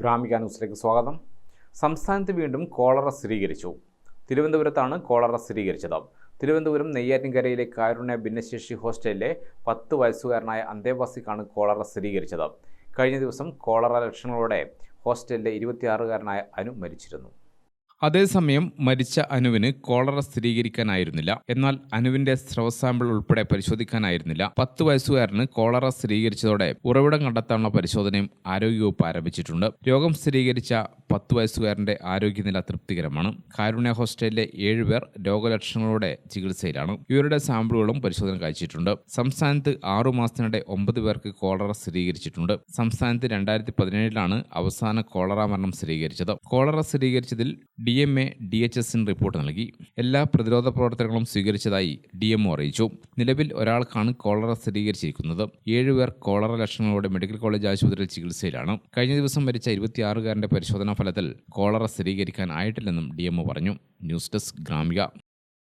ഗ്രാമിക ന്യൂസിലേക്ക് സ്വാഗതം. സംസ്ഥാനത്ത് വീണ്ടും കോളറ സ്ഥിരീകരിച്ചു. തിരുവനന്തപുരത്താണ് കോളറ സ്ഥിരീകരിച്ചത്. തിരുവനന്തപുരം നെയ്യാറ്റിൻകരയിലെ കാരുണ്യ ഭിന്നശേഷി ഹോസ്റ്റലിലെ പത്ത് വയസ്സുകാരനായ അന്തേവാസിക്കാണ് കോളറ സ്ഥിരീകരിച്ചത്. കഴിഞ്ഞ ദിവസം കോളറ ലക്ഷണങ്ങളോടെ ഹോസ്റ്റലിലെ ഇരുപത്തിയാറുകാരനായ അനു മരിച്ചിരുന്നു. അതേസമയം മരിച്ച അനുവിന് കോളറ സ്ഥിരീകരിക്കാനായിരുന്നില്ല. എന്നാൽ അനുവിന്റെ സ്രവ സാമ്പിൾ ഉൾപ്പെടെ പരിശോധിക്കാനായിരുന്നില്ല. പത്ത് വയസ്സുകാരന് കോളറ സ്ഥിരീകരിച്ചതോടെ ഉറവിടം കണ്ടെത്താനുള്ള പരിശോധനയും ആരോഗ്യവകുപ്പ് ആരംഭിച്ചിട്ടുണ്ട്. രോഗം സ്ഥിരീകരിച്ച പത്ത് വയസ്സുകാരന്റെ ആരോഗ്യനില തൃപ്തികരമാണ്. കാരുണ്യ ഹോസ്റ്റലിലെ ഏഴുപേർ രോഗലക്ഷണങ്ങളോടെ ചികിത്സയിലാണ്. ഇവരുടെ സാമ്പിളുകളും പരിശോധന കഴിച്ചിട്ടുണ്ട്. സംസ്ഥാനത്ത് ആറു മാസത്തിനിടെ ഒമ്പത് പേർക്ക് കോളറ സ്ഥിരീകരിച്ചിട്ടുണ്ട്. സംസ്ഥാനത്ത് രണ്ടായിരത്തി പതിനേഴിലാണ് അവസാന കോളറ മരണം സ്ഥിരീകരിച്ചത്. Cholera സ്ഥിരീകരിച്ചതിൽ D M A D H എസിന് റിപ്പോർട്ട് നൽകി. എല്ലാ പ്രതിരോധ പ്രവർത്തനങ്ങളും സ്വീകരിച്ചതായി ഡി എംഒ അറിയിച്ചു. നിലവിൽ ഒരാൾക്കാണ് കോളറ സ്ഥിരീകരിച്ചിരിക്കുന്നത്. ഏഴുപേർ കോളറ ലക്ഷണങ്ങളോടെ മെഡിക്കൽ കോളേജ് ആശുപത്രിയിൽ ചികിത്സയിലാണ്. കഴിഞ്ഞ ദിവസം മരിച്ച ഇരുപത്തിയാറുകാരന്റെ പരിശോധനാ ഫലത്തിൽ കോളറ സ്ഥിരീകരിക്കാനായിട്ടില്ലെന്നും ഡി എംഒ പറഞ്ഞു. News desk Gramika